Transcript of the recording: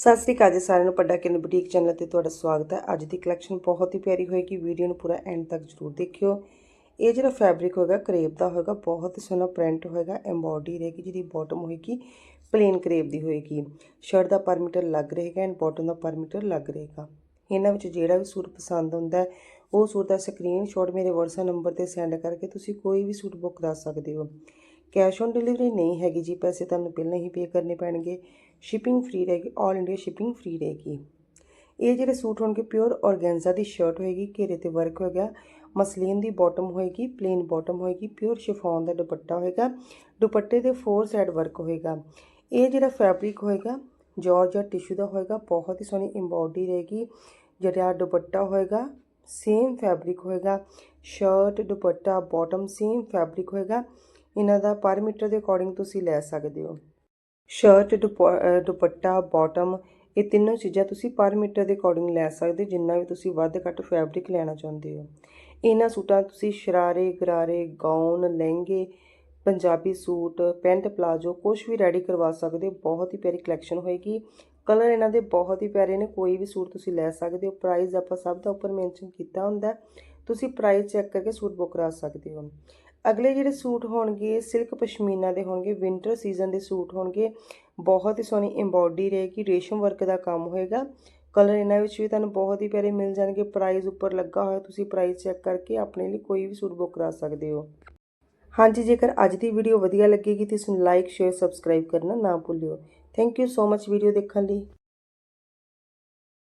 ਸਤਿ ਸ੍ਰੀ ਅਕਾਲ ਜੀ ਸਾਰਿਆਂ ਨੂੰ, ਪੱਡਾ ਕਿਨ ਬੁਟੀਕ ਚੈਨਲ ਤੇ ਤੁਹਾਡਾ ਸਵਾਗਤ ਹੈ। ਅੱਜ ਦੀ ਕਲੈਕਸ਼ਨ ਬਹੁਤ ਹੀ ਪਿਆਰੀ ਹੋਏਗੀ ਵੀਡੀਓ ਨੂੰ ਪੂਰਾ ਐਂਡ ਤੱਕ ਜ਼ਰੂਰ ਦੇਖਿਓ। ਇਹ ਜਿਹੜਾ ਫੈਬਰਿਕ ਹੋਏਗਾ ਕਰੇਪ ਦਾ ਹੋਏਗਾ, ਬਹੁਤ ਹੀ ਸੋਹਣਾ ਪ੍ਰਿੰਟ ਹੋਏਗਾ ਐਮਬੋਡੀ ਰਹੇਗੀ, ਜਿਹਦੀ ਬਾਟਮ ਹੋਏਗੀ ਪਲੇਨ ਕਰੇਪ ਦੀ ਹੋਏਗੀ। ਸ਼ਰਟ ਦਾ ਪਰ ਮੀਟਰ ਲੱਗ ਰਹੇਗਾ ਐਂਡ ਬਾਟਮ ਦਾ ਪਰ ਮੀਟਰ ਲੱਗ ਰਹੇਗਾ। ਇਹਨਾਂ ਵਿੱਚ ਜਿਹੜਾ ਵੀ ਸੂਟ ਪਸੰਦ ਹੁੰਦਾ, ਉਹ ਸੂਟ ਦਾ ਸਕਰੀਨਸ਼ਾਟ ਮੇਰੇ WhatsApp ਨੰਬਰ ਤੇ ਸੈਂਡ ਕਰਕੇ ਤੁਸੀਂ ਕੋਈ ਵੀ ਸੂਟ ਬੁੱਕ ਕਰ ਸਕਦੇ ਹੋ। ਕੈਸ਼ ਔਨ ਡਿਲੀਵਰੀ ਨਹੀਂ ਹੈਗੀ ਜੀ, ਪੈਸੇ ਤੁਹਾਨੂੰ ਪਹਿਲਾਂ ਹੀ ਪੇ ਕਰਨੇ ਪੈਣਗੇ। ਸ਼ਿਪਿੰਗ ਫ੍ਰੀ ਰਹੇਗੀ 올 ਇੰਡੀਆ ਸ਼ਿਪਿੰਗ ਫ੍ਰੀ ਰਹੇਗੀ। ਇਹ ਜਿਹੜੇ ਸੂਟ ਹੋਣਗੇ ਪਿਓਰ ਔਰਗੈਂਜ਼ਾ ਦੀ ਸ਼ਰਟ ਹੋਏਗੀ, ਘੇਰੇ ਤੇ ਵਰਕ ਹੋਏਗਾ ਮਸਲੀਨ ਦੀ ਬਾਟਮ ਹੋਏਗੀ ਪਲੇਨ ਬਾਟਮ ਹੋਏਗੀ ਪਿਓਰ ਸ਼ਿਫੋਨ ਦਾ ਦੁਪੱਟਾ ਹੋਏਗਾ। ਦੁਪੱਟੇ ਦੇ ਫੋਰ ਸਾਈਡ ਵਰਕ ਹੋਏਗਾ। ਇਹ ਜਿਹੜਾ ਫੈਬਰਿਕ ਹੋਏਗਾ ਜਾਰਜਟ ਟਿਸ਼ੂ ਦਾ ਹੋਏਗਾ, ਬਹੁਤ ਹੀ ਸੋਹਣੀ ਐਮਬੋਡੀ ਰਹੇਗੀ। ਜਿਹੜਾ ਦੁਪੱਟਾ ਹੋਏਗਾ ਸੇਮ ਫੈਬਰਿਕ ਹੋਏਗਾ। Shirt dupatta bottom same fabric ਹੋਏਗਾ। ਇਹਨਾਂ ਦਾ ਪਰ ਮੀਟਰ ਦੇ ਅਕੋਰਡਿੰਗ ਤੁਸੀਂ ਲੈ ਸਕਦੇ ਹੋ। ਸ਼ਰਟ ਦੁਪ- ਦੁਪੱਟਾ ਬਾਟਮ ਇਹ ਤਿੰਨੋਂ ਚੀਜ਼ਾਂ ਤੁਸੀਂ ਪਰ ਮੀਟਰ ਦੇ ਅਕੋਰਡਿੰਗ ਲੈ ਸਕਦੇ ਹੋ, ਜਿੰਨਾ ਵੀ ਤੁਸੀਂ ਵੱਧ ਘੱਟ ਫੈਬਰਿਕ ਲੈਣਾ ਚਾਹੁੰਦੇ ਹੋ। ਇਹਨਾਂ ਸੂਟਾਂ ਤੁਸੀਂ ਸ਼ਰਾਰੇ ਗਰਾਰੇ ਗਾਊਨ ਲਹਿੰਗੇ ਪੰਜਾਬੀ ਸੂਟ ਪੈਂਟ ਪਲਾਜੋ ਕੁਝ ਵੀ ਰੈਡੀ ਕਰਵਾ ਸਕਦੇ ਹੋ ਬਹੁਤ ਹੀ ਪਿਆਰੀ ਕਲੈਕਸ਼ਨ ਹੋਏਗੀ। ਕਲਰ ਇਹਨਾਂ ਦੇ ਬਹੁਤ ਹੀ ਪਿਆਰੇ ਨੇ ਕੋਈ ਵੀ ਸੂਟ ਤੁਸੀਂ ਲੈ ਸਕਦੇ ਹੋ ਪ੍ਰਾਈਸ ਆਪਾਂ ਸਭ ਦਾ ਉੱਪਰ ਮੈਂਸ਼ਨ ਕੀਤਾ ਹੁੰਦਾ ਤੁਸੀਂ ਪ੍ਰਾਈਸ ਚੈੱਕ ਕਰਕੇ ਸੂਟ ਬੁੱਕ ਕਰਾ ਸਕਦੇ ਹੋ। ਅਗਲੇ ਜਿਹੜੇ ਸੂਟ ਹੋਣਗੇ, ਸਿਲਕ ਪਸ਼ਮੀਨਾ ਦੇ ਹੋਣਗੇ ਵਿੰਟਰ ਸੀਜ਼ਨ ਦੇ ਸੂਟ ਹੋਣਗੇ, ਬਹੁਤ ਹੀ ਸੋਹਣੀ ਐਮਬੋਡੀ ਰਹੇਗੀ, ਰੇਸ਼ਮ ਵਰਕ ਦਾ ਕੰਮ ਹੋਏਗਾ। ਕਲਰ ਇਹਨਾਂ ਵਿੱਚ ਵੀ ਤੁਹਾਨੂੰ ਬਹੁਤ ਹੀ ਪਿਆਰੇ ਮਿਲ ਜਾਣਗੇ ਪ੍ਰਾਈਸ ਉੱਪਰ ਲੱਗਾ ਹੋਇਆ, ਤੁਸੀਂ ਪ੍ਰਾਈਸ ਚੈੱਕ ਕਰਕੇ ਆਪਣੇ ਲਈ ਕੋਈ ਵੀ ਸੂਟ ਬੁੱਕ ਕਰਾ ਸਕਦੇ ਹੋ। ਹਾਂਜੀ, ਜੇਕਰ ਅੱਜ ਦੀ ਵੀਡੀਓ ਵਧੀਆ ਲੱਗੇਗੀ ਤਾਂ ਇਸ ਨੂੰ ਲਾਈਕ ਸ਼ੇਅਰ ਸਬਸਕ੍ਰਾਈਬ ਕਰਨਾ ਨਾ ਭੁੱਲਿਓ। Thank you so much video ਦੇਖਣ ਲਈ।